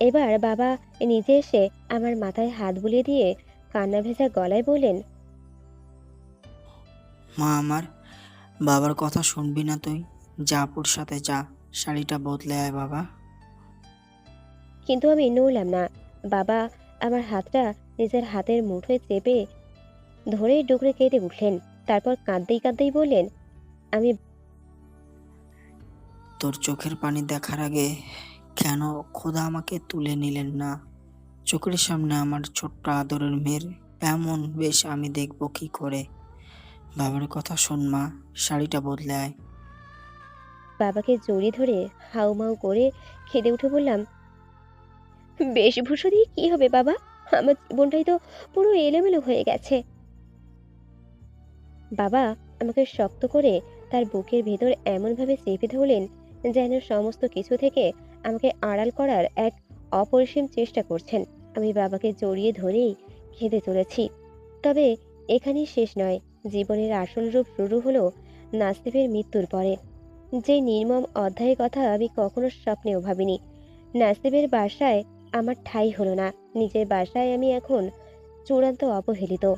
এবার বাবা নিজে এসে আমার মাথায় হাত বুলিয়ে দিয়ে কান্না ভেজা গলায় বললেন মা আমার বাবার কথা শুনবি না তুই। যা আপুর সাথে যা শাড়িটা বদলে আয় বাবা। কিন্তু আমি নড়লাম না। বাবা আমার হাতটা নিজের হাতের মুঠোয় চেপে ধরে ডুকরে কেঁদে উঠলেন। তারপর কাঁদতেই কাঁদতেই বললেন আমি তোর চোখের পানি দেখার আগে কেন খোদা আমাকে তুলে নিলেন না? চোখের সামনে আমার ছোট্ট আদরের মেয়ের এমন বেশ আমি দেখব কি করে? বাবার কথা শোন মা, শাড়িটা বদলে আয়। বাবাকে জড়িয়ে ধরে হাউমাউ করে খেদে উঠে বললাম, বেশভূষা দিয়ে কি হবে বাবা? আমার জীবনটাই তো পুরো এলোমেলো হয়ে গেছে। বাবা আমাকে শক্ত করে তার বুকের ভেতর এমনভাবে চেপে ধরলেন যেন সমস্ত কিছু থেকে আমাকে আড়াল করার এক অপরিসীম চেষ্টা করছেন। আমি বাবাকে জড়িয়ে ধরেই খেতে চলেছি। তবে এখানেই শেষ নয়, জীবনের আসল রূপ শুরু হলো নাসিফের মৃত্যুর পরে। যে নির্মম অধ্যায়ের কথা আমি কখনো স্বপ্নেও ভাবিনি। নাসিবের বাসায় আমার ঠাঁই হলো না, নিজের বাসায় আমি এখন চূড়ান্ত অবহেলিত।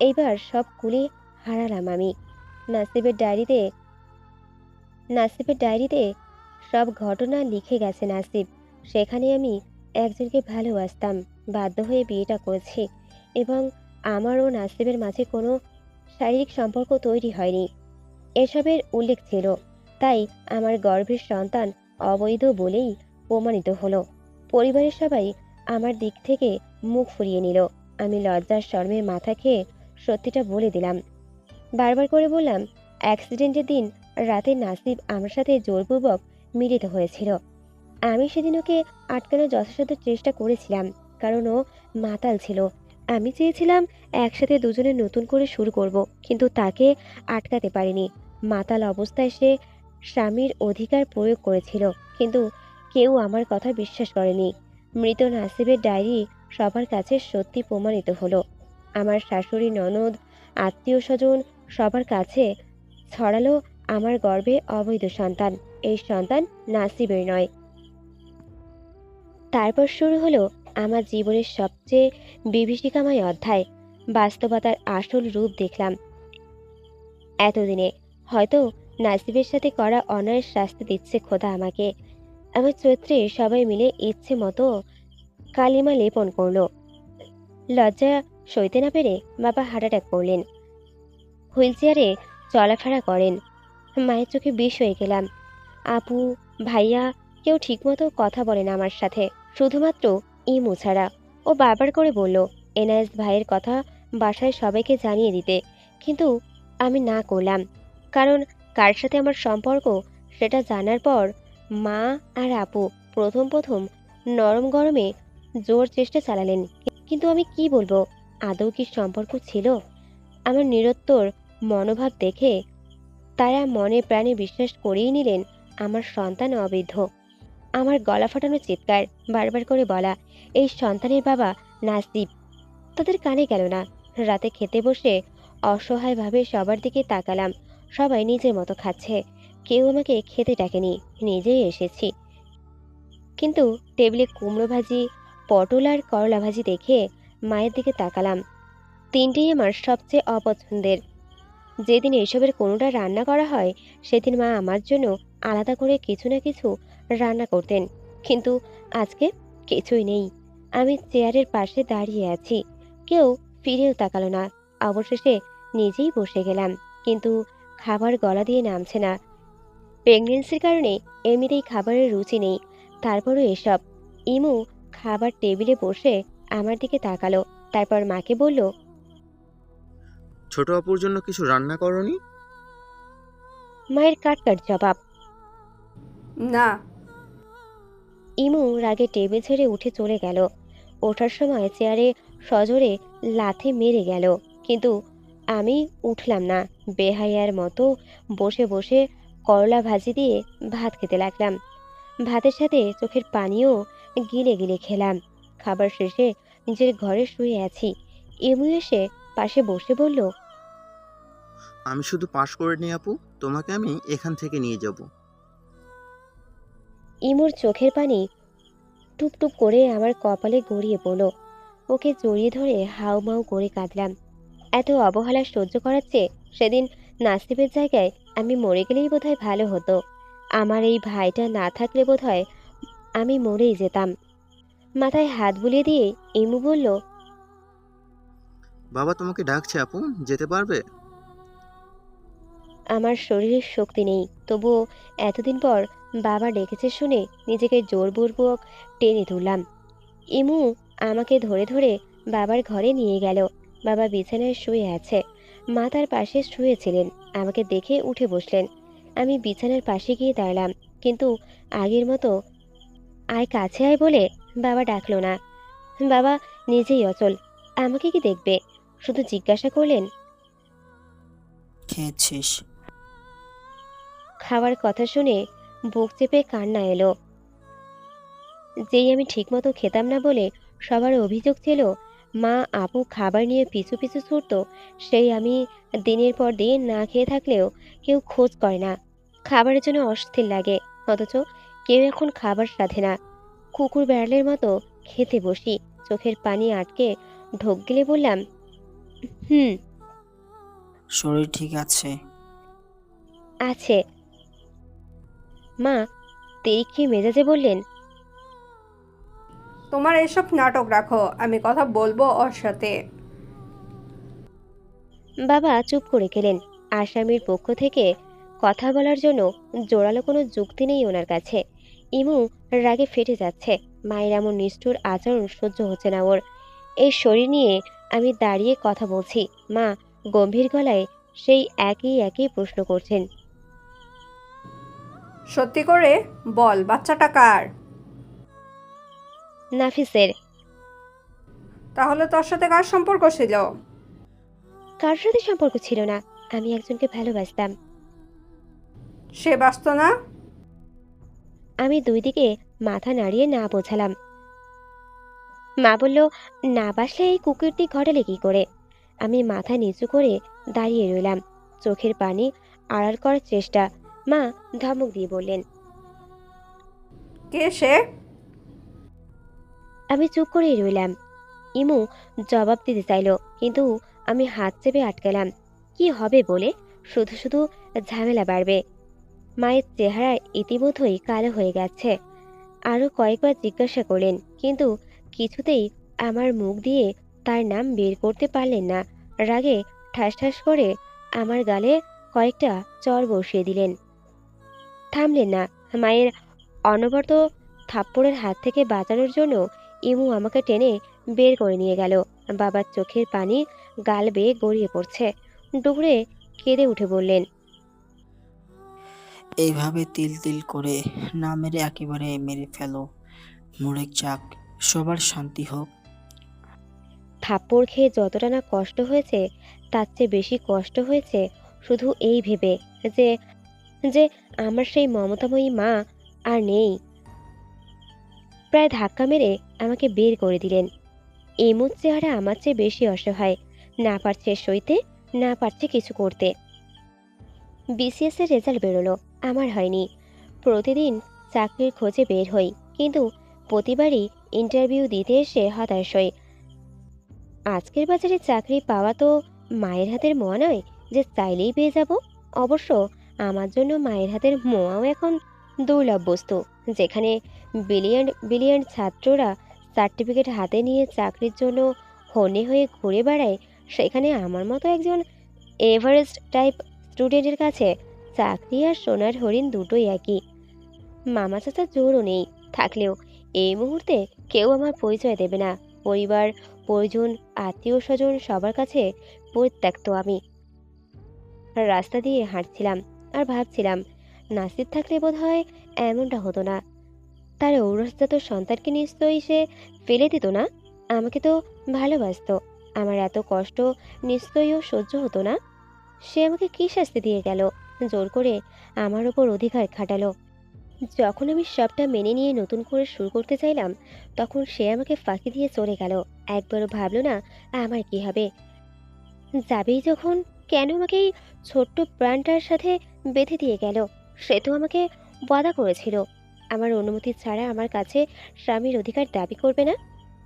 এইবার সব কুলি হারালাম আমি। নাসিবের ডায়েরিতে নাসিবের ডায়েরিতে সব ঘটনা লিখে গেছে নাসিব। সেখানে আমি একজনকে ভালোবাসতাম, বাধ্য হয়ে বিয়েটা করেছি এবং আমার ও নাসিবের মাঝে কোনো শারীরিক সম্পর্ক তৈরি হয়নি। এসবের উল্লেখ ছিল, তাই আমার গর্ভের সন্তান অবৈধ বলেই প্রমাণিত হলো। পরিবারের সবাই আমার দিক থেকে মুখ ফুরিয়ে নিল। আমি লজ্জার শর্মে মাথা খেয়ে সত্যিটা বলে দিলাম। বারবার করে বললাম, অ্যাক্সিডেন্টের দিন রাতে নাসিব আমার সাথে জোরপূর্বক মিলিত হয়েছিল। আমি সেদিন ওকে আটকানোর যথাসাধ্য চেষ্টা করেছিলাম, কারণ ও মাতাল ছিল। আমি চেয়েছিলাম একসাথে দুজনে নতুন করে শুরু করব, কিন্তু তাকে আটকাতে পারিনি। মাতাল অবস্থায় সে স্বামীর অধিকার প্রয়োগ করেছিল, কিন্তু কেউ আমার কথা বিশ্বাস করেনি। মৃত নাসিবের ডায়েরি সবার কাছে সত্যি প্রমাণিত হলো। আমার শাশুড়ি, ননদ আত্মীয় স্বজন সবার কাছে ছড়ালো আমার গর্ভে অবৈধ সন্তান। এই সন্তান নাসিবের নয়। তারপর শুরু হলো আমার জীবনের সবচেয়ে বিভীষিকাময় অধ্যায়। বাস্তবতার আসল রূপ দেখলাম। এতদিনে হয়তো নাসিবের সাথে করা অন্যায়ের শাস্তি দিচ্ছে খোদা আমাকে। আমার চৈত্রে সবাই মিলে ইচ্ছে মতো কালিমা লেপন করল। লজ্জা সইতে না পেরে বাবা হার্ট অ্যাটাক করলেন। হুইল চেয়ারে চলাফেরা করেন। মায়ের চোখে বিষ হয়ে গেলাম। আপু, ভাইয়া, কেউ ঠিকমতো কথা বলে না আমার সাথে, শুধুমাত্র ইমু ছাড়া। ও বারবার করে বলল, এনআইএস ভাইয়ের কথা বাসায় সবাইকে জানিয়ে দিতে, কিন্তু আমি না করলাম। কারণ কার সাথে আমার সম্পর্ক সেটা জানার পর মা আর আপু প্রথম প্রথম নরম গরমে জোর চেষ্টা চালালেন। কিন্তু আমি কি বলব, আদৌ কি সম্পর্ক ছিল? আমার নিরত্তর মনোভাব দেখে তারা মনে প্রাণে বিশ্বাস করেই নিলেন আমার সন্তান অবৈধ। আমার গলা ফাটানো চিৎকার, বারবার করে বলা, এই সন্তানের বাবা নাসিব তাদের কানে গেল না? রাতে খেতে বসে অসহায়ভাবে সবার দিকে তাকালাম। সবাই নিজের মতো খাচ্ছে। কেউ আমাকে খেতে ডাকেনি, নিজেই এসেছি। কিন্তু টেবিলে কুমড়ো ভাজি, পটল আর করলা ভাজি দেখে মায়ের দিকে তাকালাম। তিনটেই আমার সবচেয়ে অপছন্দের। যেদিন এসবের কোনোটা রান্না করা হয়, সেদিন মা আমার জন্য আলাদা করে কিছু না কিছু রান্না করতেন। কিন্তু আজকে কিছুই নেই। আমি চেয়ারের পাশে দাঁড়িয়ে আছি। কেউ ফিরেও তাকালো না। অবশেষে নিজেই বসে গেলাম। কিন্তু খাবার গলা দিয়ে নামছে না। প্রেগনেন্সির কারণে এমনিতেই খাবারের রুচি নেই। তারপরও এসব। ইমু খাবার টেবিলে বসে আমার দিকে তাকালো। তারপর মাকে বলল ছোট অপুর জন্য কিছু রান্না করনি? মায়ের কাট কাট জবাব। না। ইমু রাগে টেবিল ছেড়ে উঠে চলে গেল। ওঠার সময় চেয়ারে সজোরে লাথি মেরে গেল। কিন্তু আমি উঠলাম না। বেহাইয়ার মতো বসে বসে করলা ভাজি দিয়ে ভাত খেতে লাগলাম। ভাতের সাথে চোখের পানিও গিলে গিলে খেলাম। খাবার শেষে নিজের ঘরে শুয়ে আছি। ইমু এসে পাশে বসে বলল আমি শুধু পাশ করে নি আপু তোমাকে আমি এখান থেকে নিয়ে যাব। ইমুর চোখের পানি টুপ টুপ করে আমার কপালে গড়িয়ে পড়ল। ওকে জড়িয়ে ধরে হাউমাউ করে কাঁদলাম। এত অবহেলা সহ্য করাচ্ছে সেদিন নাসিবের জায়গায় আমি মরে গেলেই বোধহয় ভালো হতো। আমার এই ভাইটা না থাকলে বোধহয় আমি মরেই যেতাম। মাথায় হাত বুলিয়ে দিয়ে ইমু বলল বাবা তোমাকে ডাকছে আপু যেতে পারবে? আমার শরীরের শক্তি নেই। তবুও এতদিন পর বাবা ডেকেছে শুনে নিজেকে জোরপূর্বক টেনে তুললাম। ইমু আমাকে ধরে ধরে বাবার ঘরে নিয়ে গেল। বাবা বিছানায় শুয়ে আছে। মা তার পাশে শুয়েছিলেন। আমাকে দেখে উঠে বসলেন। আমি বিছানার পাশে গিয়ে দাঁড়ালাম। কিন্তু আগের মতো আয় কাছে আয় বলে বাবা ডাকলো না। বাবা নিজেই অচল। আমাকে কি দেখবে? শুধু জিজ্ঞাসা করলেন? খেয়েছিস। খাওয়ার কথা শুনে বুক চেপে কান্না এলো। যেই আমি ঠিকমতো খেতাম না বলে সবার অভিযোগ ছিল মা আপু খাবার নিয়ে পিছু পিছু ছুটত সেই আমি দিনের পর দিন না খেয়ে থাকলেও কেউ খোঁজ করে না। খাবারের জন্য অস্থির লাগে অথচ কেউ এখন খাবার সাধে না। কুকুর বেড়ালের মতো খেতে বসি চোখের পানি আটকে ঢোক গেলে বললাম হুম। শরীর ঠিক আছে। আছে। মা তেইক্ষি মেজাজে বললেন তোমার এসব নাটক রাখো আমি কথা বলব ওর সাথে। বাবা চুপ করে গেলেন। আসামির পক্ষ থেকে কথা বলার জন্য জোরালো কোনো যুক্তি নেই ওনার কাছে। ইমু রাগে ফেটে যাচ্ছে। মায়ের এমন নিষ্ঠুর আচরণ সহ্য হচ্ছে না ওর। এই শরীর নিয়ে আমি দাঁড়িয়ে কথা বলছি। মা গম্ভীর গলায় সেই একই একই প্রশ্ন করছেন। সত্যি করে বল বাচ্চাটা কার? নাফিসের। তাহলে তোর সাথে কার সম্পর্ক ছিল? কার সাথে সম্পর্ক ছিল না? আমি একজনকে ভালোবাসতাম। সে বাঁচত না? আমি দুই দিকে মাথা নাড়িয়ে না বোঝালাম। মা বলল না বাসলে এই কুকুরটি ঘটালে কি করে? আমি মাথা নিচু করে দাঁড়িয়ে রইলাম। চোখের পানি আড়াল করার চেষ্টা মা ধমক দিয়ে বললেন কে সে? আমি চুপ করেই রইলাম। ইমু জবাব দিতে চাইলো কিন্তু আমি হাত চেপে আটকালাম। কি হবে বলে? শুধু শুধু ঝামেলা বাড়বে। মায়ের চেহারা ইতিমধ্যেই কালো হয়ে গেছে। আরও কয়েকবার জিজ্ঞাসা করলেন কিন্তু কিছুতেই আমার মুখ দিয়ে তার নাম বের করতে পারলেন না। রাগে ঠাস ঠাস করে আমার গালে কয়েকটা চর বসিয়ে দিলেন। থামলেন না। মায়ের অনবরত থাপ্পড়ের হাত থেকে বাঁচানোর জন্য ইমু আমাকে টেনে বের করে নিয়ে গেল। বাবার চোখের পানি গাল বেয়ে গড়িয়ে পড়ছে। ডুকরে কেঁদে উঠে বললেন এইভাবে তিল তিল করে না মেরে একেবারে মেরে ফেলো। মরে যাক সবার শান্তি হোক। থাপ্পড় খেয়ে যতটা না কষ্ট হয়েছে তার চেয়ে বেশি কষ্ট হয়েছে শুধু এই ভেবে যে যে আমার সেই মমতাময়ী মা আর নেই। প্রায় ধাক্কা মেরে আমাকে বের করে দিলেন। এমুর চেহারা আমার চেয়ে বেশি অসহায়। না পারছে সইতে, না পারছে কিছু করতে। বিসিএস এর রেজাল্ট বেরোলো, আমার হয়নি। প্রতিদিন চাকরির খোঁজে বের হই, কিন্তু প্রতিবারই ইন্টারভিউ দিতে এসে হতাশ হই। আজকের বাজারে চাকরি পাওয়া তো মায়ের হাতের মোয়া নয় যে চাইলেই পেয়ে যাব, অবশ্য আমার জন্য মায়ের হাতের মোয়াও এখন দুর্লভ বস্তু যেখানে বিলিয়ন বিলিয়ন ছাত্ররা সার্টিফিকেট হাতে নিয়ে চাকরির জন্য হনে হয়ে ঘুরে বেড়ায়, সেখানে আমার মতো একজন এভারেস্ট টাইপ স্টুডেন্টের কাছে চাকরি আর সোনার হরিণ দুটোই একই। মামা চাচা জোরও নেই, থাকলেও এই মুহূর্তে কেউ আমার পরিচয় দেবে না। পরিবার, পরিজন আত্মীয় স্বজন সবার কাছে পরিত্যক্ত আমি। রাস্তা দিয়ে হাঁটছিলাম আর ভাবছিলাম, নাসির থাকলে বোধ হয় এমনটা হতো না। তার ঔরসজাত সন্তানকে নিশ্চয়ই সে ফেলে দিত না? আমাকে তো ভালোবাসতো, আমার এত কষ্ট নিশ্চয়ই সহ্য হতো না? সে আমাকে কী শাস্তি দিয়ে গেল? জোর করে আমার ওপর অধিকার খাটালো। যখন আমি সবটা মেনে নিয়ে নতুন করে শুরু করতে চাইলাম, তখন সে আমাকে ফাঁকি দিয়ে চলে গেল। একবারও ভাবলো না, আমার কি হবে? যাবেই যখন, কেন আমাকে এই ছোট্ট প্রাণটার সাথে বেঁধে দিয়ে গেল। সে তো আমাকে বাধা করেছিল। আমার অনুমতি ছাড়া আমার কাছে স্বামীর অধিকার দাবি করবে না?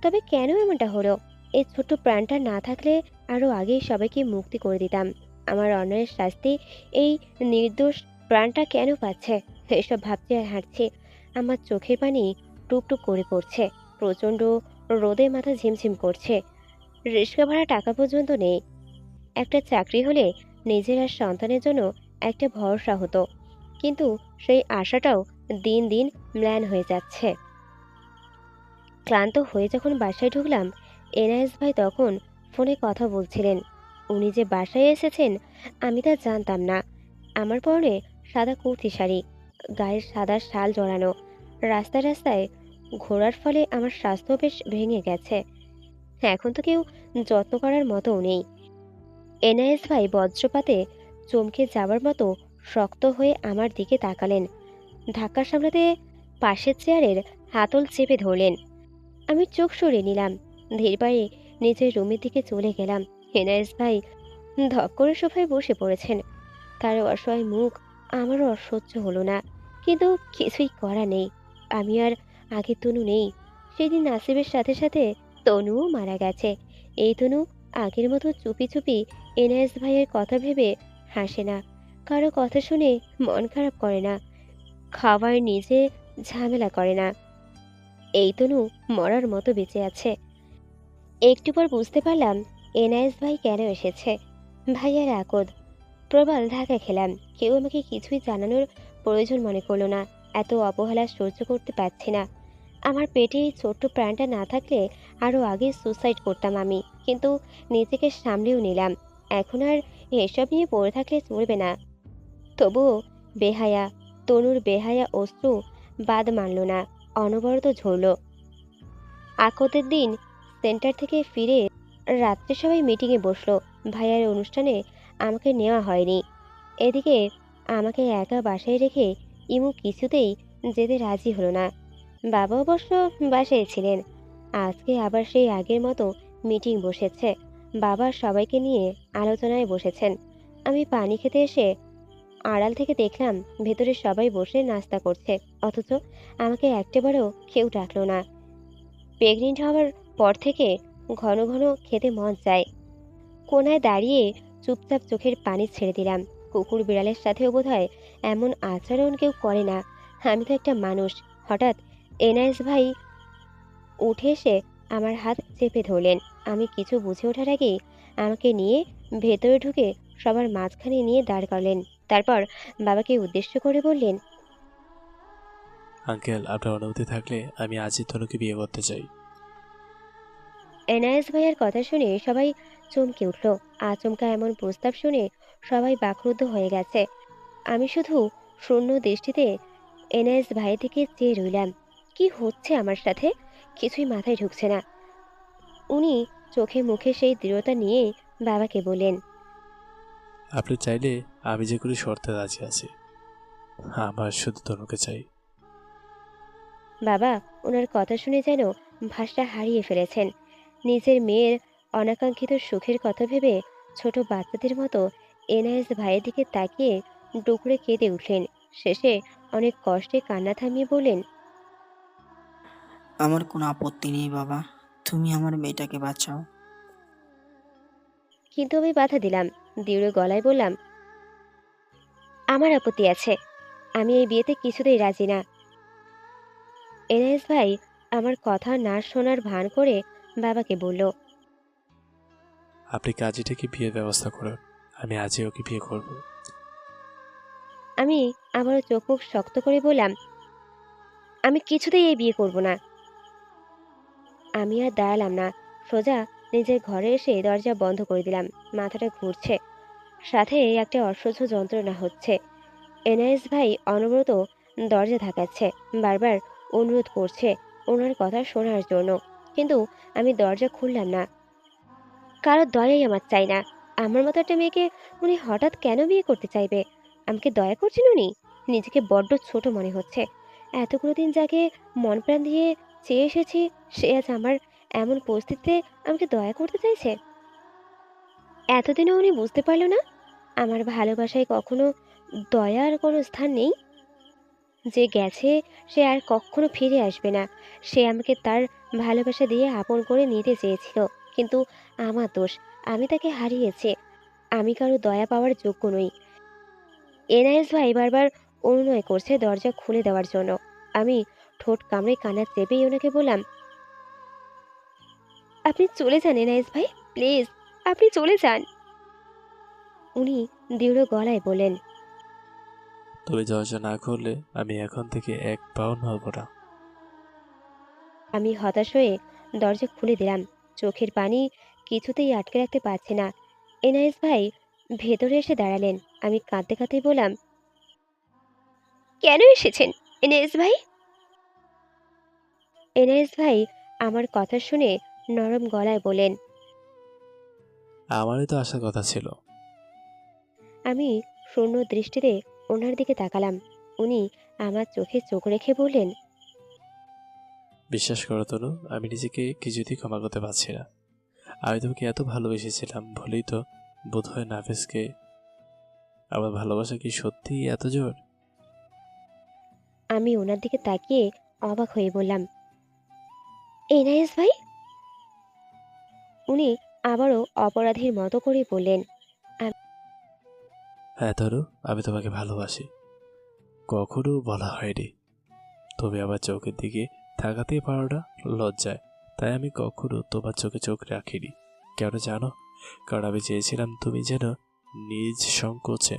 তবে কেন এমনটা হলো? এই ছোট্ট প্রাণটা না থাকলে আরও আগেই সবাইকে মুক্তি করে দিতাম। আমার অন্যায়ের শাস্তি এই নির্দোষ প্রাণটা কেন পাচ্ছে? এসব ভাবতে আর হাঁটছে। আমার চোখের পানি টুকটুক করে পড়ছে। প্রচণ্ড রোদে মাথা ঝিমঝিম করছে। রিক্সা ভাড়া টাকা পর্যন্ত নেই। একটা চাকরি হলে নিজের আর সন্তানের জন্য একটা ভরসা হতো। কিন্তু সেই আশাটাও দিন দিন ম্লান হয়ে যাচ্ছে। ক্লান্ত হয়ে যখন বাসায় ঢুকলাম, এনআইএস ভাই তখন ফোনে কথা বলছিলেন। উনি যে বাসায় এসেছেন, আমি তা জানতাম না। আমার পরনে সাদা কুর্তি শাড়ি, গায়ে সাদা শাল জড়ানো। রাস্তায় রাস্তায় ঘোরার ফলে আমার স্বাস্থ্য বেশ ভেঙে গেছে। এখন তো কেউ যত্ন করার মতোও নেই। এনআইএস ভাই বজ্রপাতে চমকে যাওয়ার মতো শক্ত হয়ে আমার দিকে তাকালেন। ধাক্কা সামলাতে পাশের চেয়ারের হাতল চেপে ধরলেন। আমি চোখ সরে নিলাম। ধীর পায়ে নিজের রুমের দিকে চলে গেলাম। এনআইএস ভাই ধপ করে সোফায় বসে পড়েছেন। তার অসহায় মুখ আমারও অসহ্য হলো না। কিন্তু কিছুই করা নেই। আমি আর আগে তনু নেই। সেদিন নাসিবের সাথে সাথে তনুও মারা গেছে। এই তনু আগের মতো চুপি চুপি এনআইএস ভাইয়ের কথা ভেবে হাসে না। কারও কথা শুনে মন খারাপ করে না। খাবার নিজে ঝামেলা করে না। এই তনু মরার মতো বেঁচে আছে। একটু পর বুঝতে পারলাম এনআইএস ভাই কেন এসেছে। ভাইয়ার আকদ। প্রবল ঢাকা খেলাম। কেউ আমাকে কিছুই জানানোর প্রয়োজন মনে করল না। এত অবহেলা সহ্য করতে পারছি না। আমার পেটে এই ছোট্ট প্রাণটা না থাকলে আরও আগে সুসাইড করতাম আমি। কিন্তু নিজেকে সামলেও নিলাম। এখন আর এসব নিয়ে পড়ে থাকলে চলবে না। তবুও বেহায়া, তনুর বেহায়া অশ্রু বাদ মানল না, অনবরত ঝরল। আকতের দিন সেন্টার থেকে ফিরে রাত্রে সবাই মিটিংয়ে বসল। ভাইয়ার অনুষ্ঠানে আমাকে নেওয়া হয়নি। এদিকে আমাকে একা বাসায় রেখে ইমু কিছুতেই যেতে রাজি হলো না। বাবা অবশ্য বাসায় ছিলেন। আজকে আবার সেই আগের মতো মিটিং বসেছে। বাবা সবাইকে নিয়ে আলোচনায় বসেছেন। আমি পানি খেতে এসে আড়াল থেকে দেখলাম ভেতরে সবাই বসে নাস্তা করছে, অথচ আমাকে একটাবারও কেউ ডাকলো না। প্রেগনেন্ট হওয়ার পর থেকে ঘন ঘন খেতে মন যায় কোনায় দাঁড়িয়ে চুপচাপ চোখের পানি ছেড়ে দিলাম। কুকুর বিড়ালের সাথেও বোধ হয় এমন আচরণ কেউ করে না। আমি তো একটা মানুষ। হঠাৎ এনআইএস ভাই উঠে এসে আমার হাত চেপে ধরলেন। আমি কিছু বুঝে ওঠার আগেই আমাকে নিয়ে ভেতরে ঢুকে সবার মাঝখানে নিয়ে দাঁড় করালেন। তারপর বাবাকে উদ্দেশ্য করে বললেন আঙ্কেল আপনার অনুমতি থাকলে আমি আজই তনুকে বিয়ে করতে চাই। এনআইএস ভাইয়ের কথা শুনে সবাই চমকে উঠল। আচমকা এমন প্রস্তাব শুনে সবাই বাকরুদ্ধ হয়ে গেছে। আমি শুধু শূন্য দৃষ্টিতে এনআইএস ভাইয়ের দিকে চেয়ে রইলাম। কি হচ্ছে আমার সাথে? কিছুই মাথায় ঢুকছে না। উনি চোখে মুখে সেই দৃঢ়তা নিয়ে বাবাকে বলেন আপনি চাইলে আমি যে কোনো শর্তে রাজি আছি। আমার শুধু তনুকে চাই। বাবা ওনার কথা শুনে যেন ভাষা হারিয়ে ফেলেছেন। নিজের মেয়ের অনাকাঙ্ক্ষিত সুখের কথা ভেবে ছোট বাচ্চাদের মতো এনআইএস ভাইয়ের দিকে তাকিয়ে ডুকরে কেঁদে উঠলেন। শেষে অনেক কষ্টে কান্না থামিয়ে বললেন আমার কোনো আপত্তি নেই বাবা। তুমি আমার মেয়েটাকে বাঁচাও। কিন্তু আমি বাধা দিলাম দৃঢ় গলায় বললাম আমার আপত্তি আছে আমি এই বিয়েতে কিছুতেই রাজি না। এনআইএস ভাই আমার কথা না শোনার ভান করে বাবাকে বলল আপনি কাজী থেকে বিয়ের ব্যবস্থা করুন আমি আজই ওকে বিয়ে করব। আমি আবারও চোখ মুখ শক্ত করে বললাম আমি কিছুতেই এই বিয়ে করব না আমি আর দাঁড়ালাম না। সোজা নিজের ঘরে এসে দরজা বন্ধ করে দিলাম। মাথাটা ঘুরছে। সাথে একটা অসহ্য যন্ত্রণা হচ্ছে। এনআইএস ভাই অনবরত দরজা ধাকাচ্ছে বারবার অনুরোধ করছে ওনার কথা শোনার জন্য। কিন্তু আমি দরজা খুললাম না। কারও দয়াই আমার চাই না। আমার মতো একটা মেয়েকে উনি হঠাৎ কেন বিয়ে করতে চাইবে? আমাকে দয়া করছেন উনি? নিজেকে বড্ড ছোট মনে হচ্ছে। এতগুলো দিন যাকে মন প্রাণ দিয়ে চেয়ে এসেছি, সে আজ আমার এমন পরিস্থিতিতে আমাকে দয়া করতে চাইছে। এতদিনও উনি বুঝতে পারল না আমার ভালোবাসায় কখনো দয়ার কোনো স্থান নেই। যে গেছে, সে আর কখনো ফিরে আসবে না। সে আমাকে তার ভালোবাসা দিয়ে আপন করে নিতে চেয়েছিল, কিন্তু আমার দোষ, আমি তাকে হারিয়েছি। আমি কারও দয়া পাওয়ার যোগ্য নই। এনআইএস ভাই বারবার অনুনয় করছে দরজা খুলে দেওয়ার জন্য। আমি ঠোঁট কামড়ে কানা চেপেই ওনাকে বললাম আপনি চলে যান এনআইএস ভাই প্লিজ আপনি চলে যান। উনি দৃঢ় গলায় বলেন তুমি দরজা না করলে আমি এখন থেকে এক পাও নড়ব না। আমি হতাশ হয়ে দরজা খুলে দিলাম। চোখের পানি কিছুতেই আটকে রাখতে পারছি না। এনআইএস ভাই ভেতরে এসে দাঁড়ালেন। আমি কাঁদতে কাঁদতে বললাম কেন এসেছেন এনআইএস ভাই? এনআইএস ভাই আমার কথা শুনে নরম গলায় বলেন আমারই তো আসার কথা ছিল। আমি শূন্য দৃষ্টিতে ওনার দিকে তাকালাম। উনি আমার চোখে চোখ রেখে বললেন বিশ্বাস করো তনু আমি নিজেকে কিছুতেই ক্ষমা করতে পারছি না। আমি তোমাকে এত ভালোবেসেছিলাম বলেই তো বোধহয় নাফিসকে আমার ভালোবাসা কি সত্যিই এত জোর? আমি ওনার দিকে তাকিয়ে অবাক হয়ে বললাম এনআইএস ভাই? উনি আবারও অপরাধীর মতো করে বললেন হ্যাঁ তরু আমি তোমাকে ভালোবাসি। কখনো বলা হয়নি। তুমি আমার চোখের দিকে তাকাতেই পারো না লজ্জায়। তাই আমি কখনো তোমার চোখে চোখ রাখিনি। কেন জানো? কারণ আমি চেয়েছিলাম তুমি যেন নিজ সংকোচে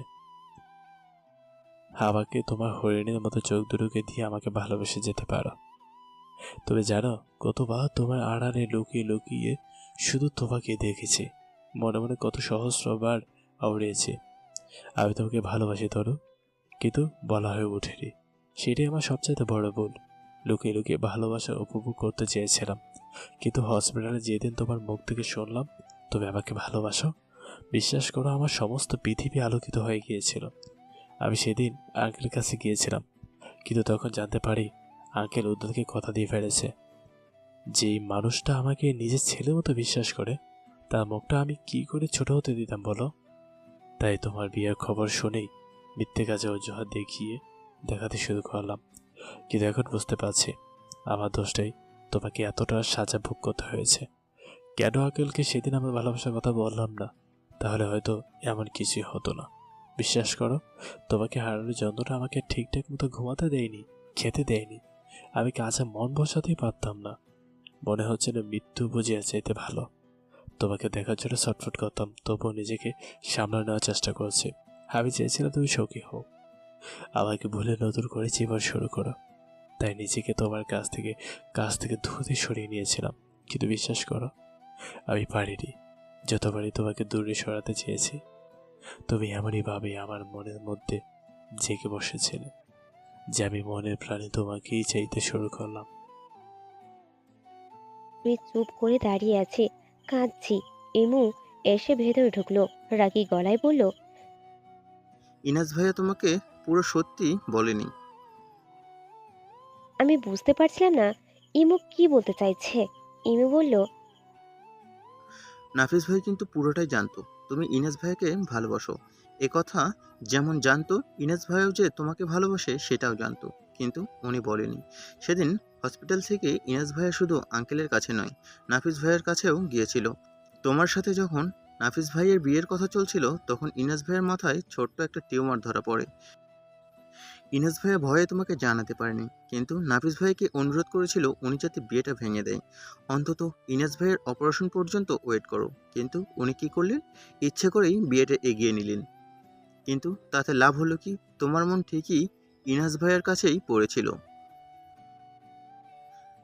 আমাকে তোমার হরিণের মতো চোখ দুটোকে দিয়ে আমাকে ভালোবেসে যেতে পারো। তুমি জানো, কতবার তোমার আড়ালে লুকিয়ে লুকিয়ে শুধু তোমাকে দেখেছি। মনে মনে কত সহস্রবার আউড়িয়েছি আমি তোমাকে ভালোবাসি ধরো কিন্তু বলা হয়ে ওঠেনি। সেটাই আমার সবচাইতে বড় ভুল। লুকিয়ে লুকিয়ে ভালোবাসা উপভোগ করতে চেয়েছিলাম। কিন্তু হসপিটালে যেদিন তোমার মুখ থেকে শুনলাম, তুমি আমাকে ভালোবাসো? বিশ্বাস করো, আমার সমস্ত পৃথিবী আলোকিত হয়ে গিয়েছিল। আমি সেদিন আঙ্কেলের কাছে গিয়েছিলাম, কিন্তু তখন জানতে পারি আঙ্কেল উদ্যোগকে কথা দিয়ে ফেলেছে। যে মানুষটা আমাকে নিজের ছেলের মতো বিশ্বাস করে, তার মুখটা আমি কি করে ছোট হতে দিতাম বলো? তাই তোমার বিয়ের খবর শুনেই মিথ্যে কাজে অজুহাত দেখিয়ে দেখাতে শুরু করলাম। কিন্তু এখন বুঝতে পারছি, আমার দোষটাই তোমাকে এতটা সাজা ভোগ করতে হয়েছে। কেন আকেলকে সেদিন আমার ভালোবাসার কথা বললাম না? তাহলে হয়তো এমন কিছুই হতো না। বিশ্বাস করো, তোমাকে হারানোর যন্ত্রটা আমাকে ঠিকঠাক মতো ঘুমাতে দেয়নি, খেতে দেয়নি। আমি কাজে মন বসাতেই পারতাম না। মনে হচ্ছে না মৃত্যু বুঝিয়া চাইতে ভালো। তোমাকে দেখার জন্য ছটফট করতাম, তবুও নিজেকে সামলে নেওয়ার চেষ্টা করছি। আমি চেয়েছিলাম তুমি সখী হও। আমাকে ভুলে নতুন করে জীবন শুরু করো। তাই নিজেকে তোমার কাছ থেকে কাছ থেকে ধুতে সরিয়ে নিয়েছিলাম। কিন্তু বিশ্বাস করো, আমি পারিনি যতবারই তোমাকে দূরে সরাতে চেয়েছি। তুমি এমনইভাবে আমার মনের মধ্যে জেগে বসেছিলে। যে আমি মনের প্রাণে তোমাকেই চাইতে শুরু করলাম। আমি চুপ করে দাঁড়িয়ে আছে কাঁদছি। এমু এসে ভেতরে ঢুকলো। রাগী গলায় বলল ইনাজ ভাইয়া তোমাকে পুরো সত্যি বলেনি। আমি বুঝতে পারছিলাম না ইমু কি বলতে চাইছে? ইমু বলল নাফিস ভাই কিন্তু পুরোটাই জানতো। তুমি ইনাজ ভাইয়াকে ভালোবাসো। কথা যেমন জানতো ইনাজ ভাইও যে তোমাকে ভালোবাসে সেটাও জানতো, কিন্তু উনি বলেনি। সেদিন হসপিটাল থেকে ইনাজ ভাইয়া শুধু আঙ্কেলের কাছে নয়, নাফিস ভাইয়ের কাছেও গিয়েছিল। তোমার সাথে যখন নাফিস ভাইয়ের বিয়ের কথা চলছিল, তখন ইনাজ ভাইয়ের মাথায় ছোট্ট একটা টিউমার ধরা পড়ে। ইনাজ ভাইয়া ভয়ে তোমাকে জানাতে পারেনি, কিন্তু নাফিস ভাইকে অনুরোধ করেছিল উনি যাতে বিয়েটা ভেঙে দেয়। অন্তত ইনাজ ভাইয়ের অপারেশন পর্যন্ত ওয়েট করো, কিন্তু উনি কি করলেন? ইচ্ছে করেই বিয়েটা এগিয়ে নিলেন। কিন্তু তাতে লাভ হলো কি? তোমার মন ঠিকই ইনাজ ভাইয়ের কাছেই পড়েছিল।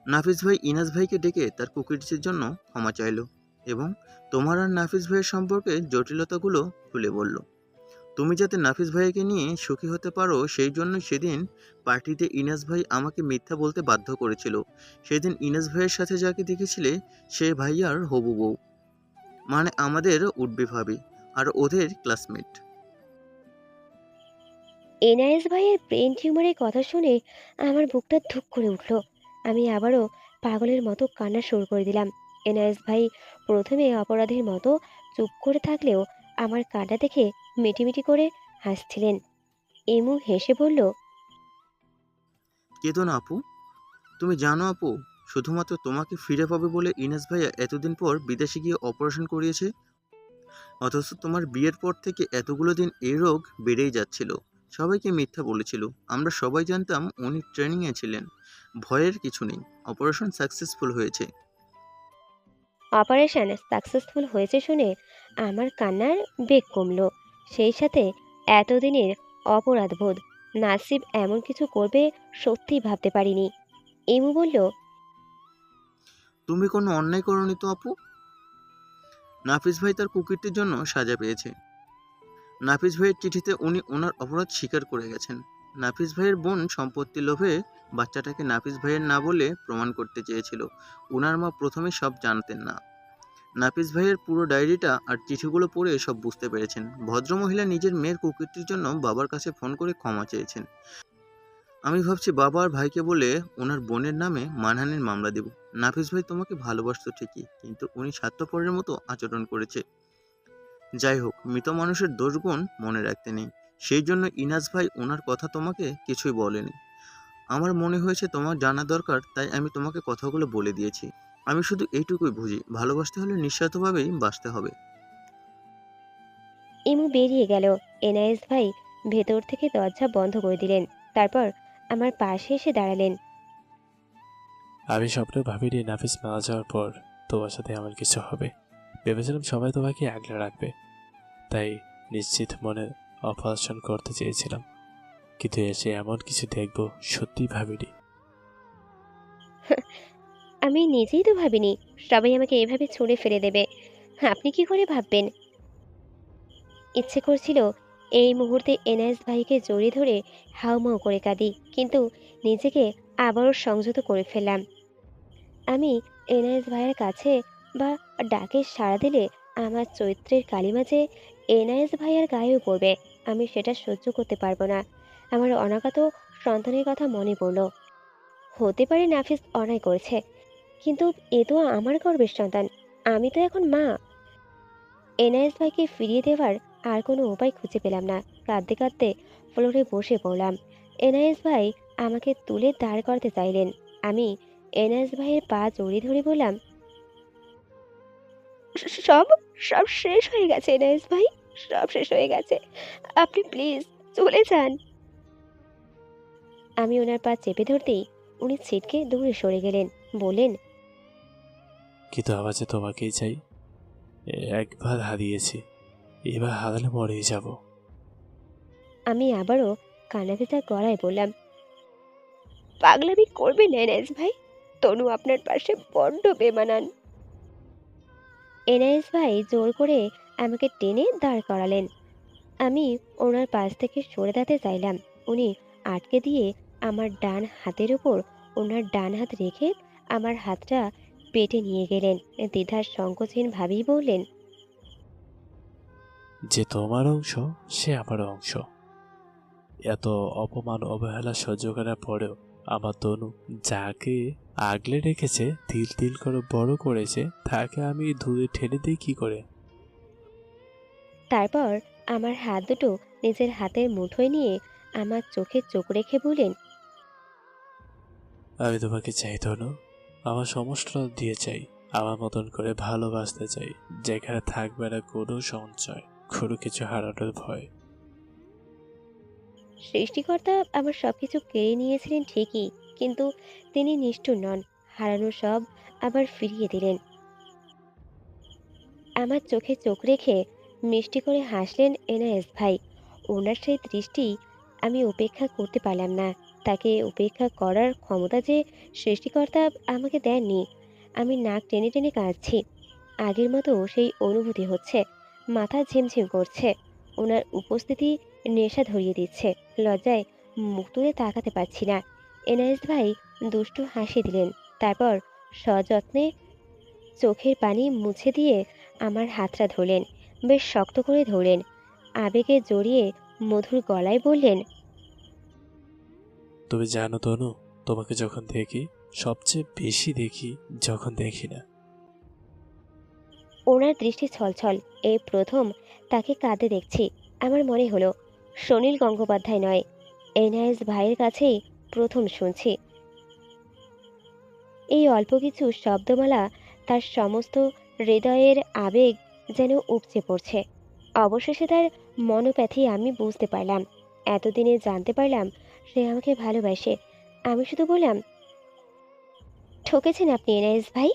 নাফিস ভাই ইনাজ ভাইকে ডেকে তার কুকিরটির জন্য ক্ষমা চাইলো এবং তোমার আর নাফিস ভাইয়ের সম্পর্কে জটিলতাগুলো খুলে বলল। তুমি যাতে নাফিস ভাইকে নিয়ে সুখী হতে পারো, সেই জন্য সেদিন পার্টিতে ইনাজ ভাই আমাকে মিথ্যা বলতে বাধ্য করেছিল। সেদিন ইনাজ ভাইয়ের সাথে যাকে দেখেছিলে, সে ভাইয়ার হবু বউ মানে আমাদের উঠবে ভাবি আর ওদের ক্লাসমেট এনআইএস ভাইয়ের ব্রেন টিউমারের কথা শুনে আমার বুকটা ধুক করে উঠল। আমি আবারও পাগলের মতো কান্না শুরু করে দিলাম। এনআইএস ভাই প্রথমে অপরাধীর মতো চুপ করে থাকলেও আমার কান্না দেখে মিটিমিটি করে হাসছিলেন। এমু হেসে বলল কেঁদো না আপু? তুমি জানো আপু, শুধুমাত্র তোমাকে ফিরে পাবে বলে ইনাস ভাইয়া এতদিন পর বিদেশে গিয়ে অপারেশন করিয়েছে? অথচ তোমার বিয়ের পর থেকে এতগুলো দিন এই রোগ বেড়েই যাচ্ছিল। সবাইকে মিথ্যা বলেছিল। আমরা সবাই জানতাম উনি ট্রেনিংয়ে ছিলেন। ভয়ের কিছু নেই। অপারেশন সাকসেসফুল হয়েছে। অপারেশন সাকসেসফুল হয়েছে শুনে আমার কান্নার বেগ কমলো। সেই সাথে এতদিনের অপরাধবোধ নাসিব এমন কিছু করবে সত্যিই ভাবতে পারিনি। ইমু বলল তুমি কোনো অন্যায় করনি তো আপু? নাফিস ভাই তার কুকিরটির জন্য সাজা পেয়েছে। নাফিস ভাইয়ের চিঠিতে উনি ওনার অপরাধ স্বীকার করে গেছেন। নাফিস ভাইয়ের বোন সম্পত্তি লোভে বাচ্চাটাকে নাফিস ভাইয়ের না বলে প্রমাণ করতে চেয়েছিল। ওনার মা প্রথমে সব জানতেন না। নাফিস ভাইয়ের পুরো ডায়েরিটা আর চিঠিগুলো পড়ে সব বুঝতে পেরেছেন। ভদ্রমহিলা নিজের মেয়ের কুকিরটির জন্য বাবার কাছে ফোন করে ক্ষমা চেয়েছেন। আমি ভাবছি বাবা আর ভাইকে বলে ওনার বোনের নামে মানহানির মামলা দেব। নাফিস ভাই তোমাকে ভালোবাসতো ঠিকই, কিন্তু উনি স্বার্থপরের মতো আচরণ করেছে। যাই হোক মৃত মানুষের দোষগুণ মনে রাখতে নেই। সেই জন্য ইনাজ ভাই ওনার কথা তোমাকে কিছুই বলেনি। আমার মনে হয়েছে তোমার জানা দরকার তাই আমি তোমাকে কথাগুলো বলে দিয়েছি। আমি শুধু এইটুকুই বুঝি ভালোবাসতে হলে নিঃস্বার্থভাবেই বাঁচতে হবে। ইমু বেরিয়ে গেল। এনআইএস ভাই ভেতর থেকে দরজা বন্ধ করে দিলেন। তারপর আমার পাশে এসে দাঁড়ালেন। আমি স্বপ্নেও ভাবিনি নাফিস মারা যাওয়ার পর তোমার সাথে আমার কিছু হবে। ভেবেছিলাম সবাই তোমাকে আগলে রাখবে। তাই নিশ্চিত মনে অপারেশন করতে চেয়েছিলাম। কিন্তু এসে এমন কিছু দেখব সত্যি ভাবিনি। আমি নিজেই তো ভাবিনি, সবাই আমাকে এভাবে ছুঁড়ে ফেলে দেবে। আপনি কি করে ভাববেন? ইচ্ছে করছিল এই মুহূর্তে এনএস ভাইকে জড়িয়ে ধরে হাউমাউ করে কাঁদি, কিন্তু নিজেকে আবারও সংযত করে ফেললাম। আমি এনএস ভাইয়ের কাছে বা ডাকে সাড়া দিলে আমার চৈত্রের কালিমা যে এনআইএস ভাইয়ের গায়েও পড়বে, আমি সেটা সহ্য করতে পারব না। আমার অনাগত সন্তানের কথা মনে পড়ল। হতে পারে নাফিস অনায় করেছে, কিন্তু এ তো আমার গর্বের সন্তান, আমি তো এখন মা। এনআইএস ভাইকে ফিরিয়ে দেওয়ার আর কোনো উপায় খুঁজে পেলাম না। কাঁদতে কাঁদতে ফ্লোরে বসে পড়লাম। এনআইএস ভাই আমাকে তুলে দাঁড় করতে চাইলেন। আমি এনআইএস ভাইয়ের পা জড়িয়ে ধরে বললাম সব সব শেষ হয়ে গেছে এনআইএস ভাই সব শেষ হয়ে গেছে। আপনি প্লিজ চলে যান। আমি ওনার পা চেপে ধরতেই উনি ছিটকে দূরে সরে গেলেন বললেন কিন্তু যে তোমাকেই চাই? একবার হারিয়েছি এবার হারালে মরেই যাব। আমি আবারও কান্নাভেজা গলায় বললাম পাগলামি করবেন এনএস ভাই তনু আপনার পাশে বড্ড বেমানান। এনএস ভাই জোর করে আমাকে টেনে দাঁড় করালেন। আমি ওনার পাশ থেকে সরে দাঁড়াতে চাইলাম। উনি আটকে দিয়ে আমার ডান হাতের উপর ওনার ডান হাত রেখে আমার হাতটা পেটে নিয়ে গেলেন। দ্বিধার সংকোচহীন ভাবেই বললেন, যে তোমার অংশ, সে আমার অংশ। এত অপমান, অবহেলা সহ্য করার পরেও আমার তনু যাকে আগলে রেখেছে তিল তিল করে বড় করেছে তাকে আমি ধুয়ে ঠেলে দিই কি করে? তারপর আমার হাত দুটো নিজের হাতের মুঠোয় নিয়ে আমার চোখে চোখ রেখে বলেন আমি তোমাকে চাই ধনু আমার সমস্যাটা দিয়ে চাই আমার মতন করে ভালোবাসতে চাই যেখানে থাকবে না কোনো সঞ্চয় কোনো কিছু হারানোর ভয়। সৃষ্টিকর্তা আমার সবকিছু কেড়ে নিয়েছিলেন ঠিকই কিন্তু তিনি নিষ্ঠুর নন। হারানো সব আবার ফিরিয়ে দিলেন। আমার চোখে চোখ রেখে মিষ্টি করে হাসলেন এনআইএস ভাই। ওনার সেই দৃষ্টি আমি উপেক্ষা করতে পারলাম না। তাকে উপেক্ষা করার ক্ষমতা যে সৃষ্টিকর্তা আমাকে দেননি, আমি নাক টেনে টেনে কাঁদছি। আগের মতো সেই অনুভূতি হচ্ছে, মাথা ঝিমঝিম করছে। ওনার উপস্থিতি নেশা ধরিয়ে দিচ্ছে, লজ্জায় মুখ তুলে তাকাতে পারছি না। এনআইএস ভাই দুষ্টু হাসি দিলেন। তারপর সযত্নে চোখের পানি মুছে দিয়ে আমার হাতটা ধরলেন বেশ শক্ত করে ধরলেন। আবেগে জড়িয়ে মধুর গলায় বললেন তুমি জানো তনু তোমাকে যখন দেখি সবচেয়ে বেশি দেখি যখন দেখি না। ওনার দৃষ্টি ছলছল। এই প্রথম তাকে কাঁদে দেখছি। আমার মনে হলো সুনীল গঙ্গোপাধ্যায় নয়। এনআইএস ভাইয়ের কাছেই প্রথম শুনছি। এই অল্প কিছু শব্দমালা তার সমস্ত হৃদয়ের আবেগ যেন উপচে পড়ছে। অবশেষে তার মনোপ্যাথি আমি বুঝতে পারলাম। এতদিনে জানতে পারলাম সে আমাকে ভালোবাসে। আমি শুধু বললাম, ঠকেছেন আপনি, এনএস ভাই?